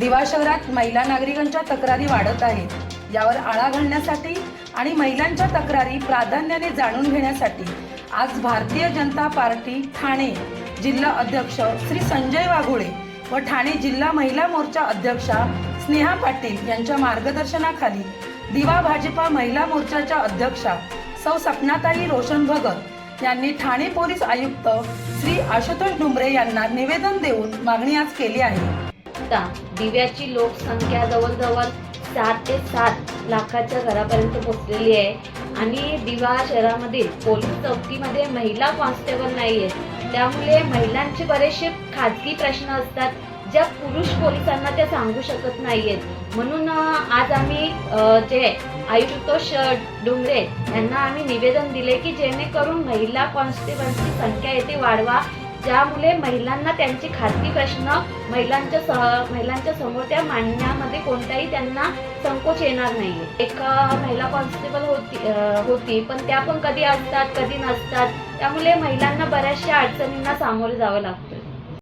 दिवा शहरात महिला नागरिकांच्या तक्रारी वाढत आहेत. यावर आळा घालण्यासाठी आणि महिलांच्या तक्रारी प्राधान्याने जाणून घेण्यासाठी आज भारतीय जनता पार्टी ठाणे जिल्हा अध्यक्ष श्री संजय वाघोळे व ठाणे जिल्हा महिला मोर्चा अध्यक्षा स्नेहा पाटील यांच्या मार्गदर्शनाखाली दिवा भाजपा महिला मोर्चाच्या अध्यक्षा सौ सपनाताई रोशन भगत यांनी ठाणे पोलीस आयुक्त श्री आशुतोष डुंबरे यांना निवेदन देऊन मागणी आज केली आहे. आता दिव्याची लोकसंख्या जवळजवळ सात ते सात लाखाच्या घरापर्यंत पोहोचलेली आहे. आणि दिवा शहरामधील पोलीस चौकीमध्ये महिला कॉन्स्टेबल नाही आहेत त्यामुळे महिलांचे बरेचसे खाजगी प्रश्न असतात ज्या पुरुष पोलिसांना त्या सांगू शकत नाही आहेत म्हणून आज आम्ही जे आयुतोष डोंगरे यांना आम्ही निवेदन दिले की जेणेकरून महिला कॉन्स्टेबलची संख्या येथे वाढवा. ज्यामुळे महिलांना त्यांचे खाजगी प्रश्न महिलांच्या सह महिलांच्या समोर त्या मांडण्यामध्ये कोणताही त्यांना संकोच येणार नाही. एक महिला कॉन्स्टेबल होती होती पण त्या पण कधी असतात कधी नसतात. त्यामुळे महिलांना बऱ्याचशा अडचणींना सामोरे जावं लागतं.